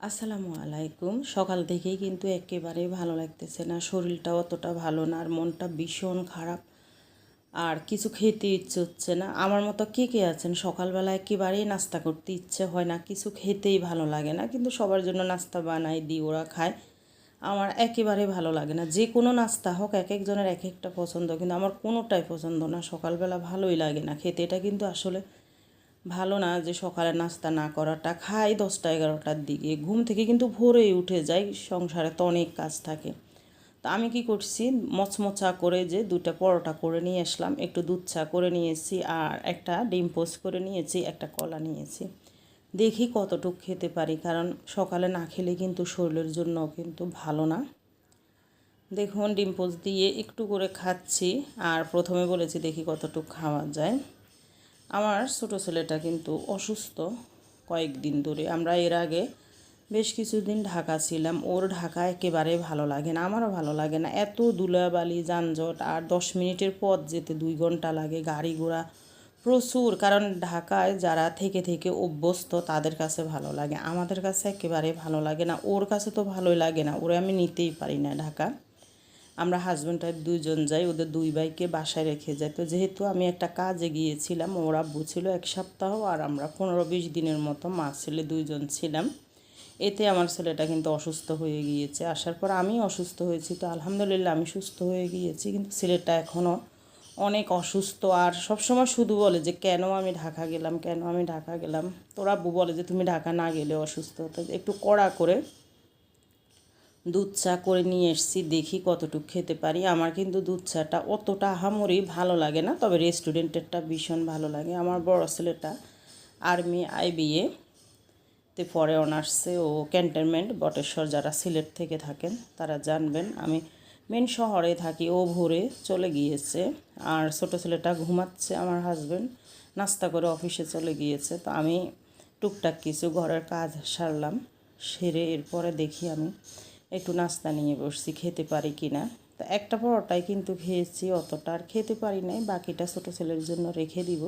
আসসালামু আলাইকুম। সকাল থেকেই কিন্তু একেবারে ভালো লাগতেছে না। শরীরটা অতটা ভালো না আর মনটা ভীষণ খারাপ। আর কিছু খেতে ইচ্ছে হচ্ছে না। আমার মতো কে কে আছেন? সকালবেলা একেবারেই নাস্তা করতে ইচ্ছে হয় না। কিছু খেতেই ভালো লাগে না। কিন্তু সবার জন্য নাস্তা বানাই, দিই, ওরা খায়। আমার একেবারে ভালো লাগে না। যে কোনো নাস্তা হোক, এক একজনের এক একটা পছন্দ। কিন্তু আমার কোনোটাই পছন্দ না। সকালবেলা ভালোই লাগে না খেতে। এটা কিন্তু আসলে ভালো না যে সকালে নাস্তা না করাটা, খাই দশটা এগারোটার দিকে। ঘুম থেকে কিন্তু ভোরেই উঠে যাই, সংসারে তো অনেক কাজ থাকে। তা আমি কি করছি? মচমচা করে যে দুটা পরোটা করে নিয়ে আসলাম, একটু দুধ চা করে নিয়েছি আর একটা ডিম পোস্ট করে নিয়েছি, একটা কলা নিয়েছি। দেখি কতটুকু খেতে পারি, কারণ সকালে না খেলে কিন্তু শরীরের জন্য কিন্তু ভালো না। দেখুন, ডিম পোস্ট দিয়ে একটু করে খাচ্ছি আর প্রথমে বলেছি দেখি কতটুকু খাওয়া যায়। আমার ছোটো ছেলেটা কিন্তু অসুস্থ কয়েকদিন ধরে। আমরা এর আগে বেশ কিছুদিন ঢাকা ছিলাম। ওর ঢাকা একেবারে ভালো লাগে না, আমারও ভালো লাগে না। এত ধুলাবালি, যানজট, আর দশ মিনিটের পথ যেতে দুই ঘণ্টা লাগে, গাড়ি ঘোড়া প্রচুর। কারণ ঢাকায় যারা থেকে থেকে অভ্যস্ত, তাদের কাছে ভালো লাগে। আমাদের কাছে একেবারে ভালো লাগে না। ওর কাছে তো ভালোই লাগে না। ওরে আমি নিতেই পারি না ঢাকা। আমরা হাজব্যান্ড ওয়াইফ দুইজন যাই, ওদের দুই ভাইকে বাসায় রেখে যাই। তো যেহেতু আমি একটা কাজে গিয়েছিলাম, ওরা বুঝছিল এক সপ্তাহ আর আমরা পনেরো বিশ দিনের মতো মা ছেলে দুইজন ছিলাম। এতে আমার ছেলেটা কিন্তু অসুস্থ হয়ে গিয়েছে। আসার পর আমি অসুস্থ হয়েছি, তো আলহামদুলিল্লাহ আমি সুস্থ হয়ে গিয়েছি। কিন্তু ছেলেটা এখনও অনেক অসুস্থ আর সবসময় শুধু বলে যে, কেন আমি ঢাকা গেলাম? কেন আমি ঢাকা গেলাম? তোরা বলে যে, তুমি ঢাকা না গেলে অসুস্থ। হতো একটু কড়া করে দুধ চা করে নিয়ে এসেছি, দেখি কতটুকু খেতে পারি। আমার কিন্তু দুধ চাটা অতটা আহামরি ভালো লাগে না, তবে রেস্টুরেন্টেরটা ভীষণ ভালো লাগে। আমার বড় ছেলেটা আর্মি আইবিএ তে পরে অনার্সে ও ক্যান্টনমেন্ট, বটেশ্বর যারা সিলেট থেকে থাকেন তারা জানবেন। আমি মেন শহরে থাকি, ও ভোরে চলে গিয়েছে। আর ছোটো ছেলেটা ঘুমাচ্ছে আমার হাজব্যান্ড নাস্তা করে অফিসে চলে গিয়েছে। তো আমি টুকটাক কিছু ঘরের কাজ সারলাম, সেরে এরপরে দেখি আমি একটু নাস্তা নিয়ে বসছি, খেতে পারি কি না তো একটা পরোটাই কিন্তু খেয়েছি, অতটা আর খেতে পারি নাই, বাকিটা ছোটো ছেলের জন্য রেখে দিব।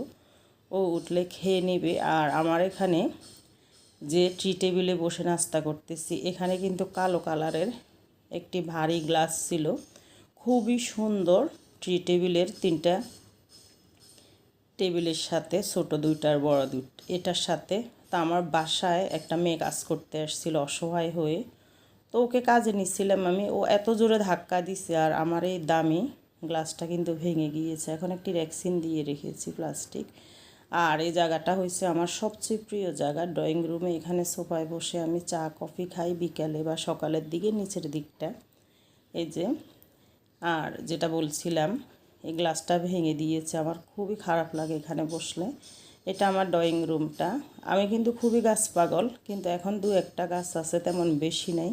ও উঠলে খেয়ে নেবে। আর আমার এখানে যে ট্রি টেবিলে বসে নাস্তা করতেছি, এখানে কিন্তু কালো কালারের একটি ভারী গ্লাস ছিল। খুবই সুন্দর ট্রি টেবিলের তিনটা টেবিলের সাথে, ছোট দুইটার বড় দুই এটার সাথে তা আমার বাসায় একটা মেয়ে কাজ করতে আসছিল, অসহায় হয়ে। তো ওকে কাজে নিচ্ছিলাম আমি। ও এত জোরে ধাক্কা দিছে আর আমার এই দামি গ্লাসটা কিন্তু ভেঙে গিয়েছে। এখন একটি র্যাক্সিন দিয়ে রেখেছি প্লাস্টিক। আর এই জায়গাটা হয়েছে আমার সবচেয়ে প্রিয় জায়গা। ড্রয়িং রুমে এখানে সোফায় বসে আমি চা, কফি খাই বিকালে বা সকালের দিকে, নিচের দিকটা। এই যে, আর যেটা বলছিলাম, এই গ্লাসটা ভেঙে দিয়েছে। আমার খুবই খারাপ লাগে এখানে বসলে। এটা আমার ড্রয়িং রুমটা আমি কিন্তু খুবই গাছ পাগল, কিন্তু এখন দু একটা গাছ আছে তেমন বেশি নাই।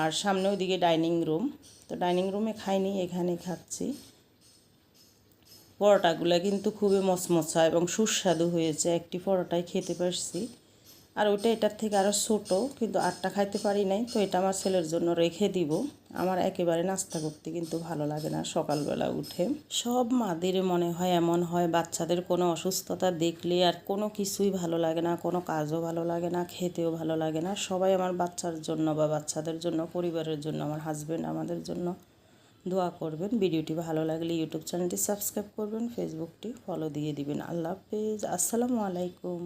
আর সামনে ওইদিকে ডাইনিং রুম তো ডাইনিং রুমে খাইনি এখানে খাচ্ছি। পরোটাগুলো কিন্তু খুবই মচমচা এবং সুস্বাদু হয়েছে। একটি পরোটাই খেতে পারছি। আর ওইটা এটার থেকে আরও ছোটো, কিন্তু আটটা খাইতে পারি নাই, তো এটা আমার ছেলের জন্য রেখে দিব। আমার একেবারে নাস্তা করতে কিন্তু ভালো লাগে না সকালবেলা উঠে। সব মাদের মনে হয় এমন হয়, বাচ্চাদের কোনো অসুস্থতা দেখলে আর কোনো কিছুই ভালো লাগে না, কোনো কাজও ভালো লাগে না, খেতেও ভালো লাগে না। সবাই আমার বাচ্চার জন্য বা বাচ্চাদের জন্য, পরিবারের জন্য, আমার হাজব্যান্ড আমাদের জন্য দোয়া করবেন। ভিডিওটি ভালো লাগলে ইউটিউব চ্যানেলটি সাবস্ক্রাইব করবেন ফেসবুকটি ফলো দিয়ে দিবেন। আল্লাহ হাফেজ। আসসালামু আলাইকুম।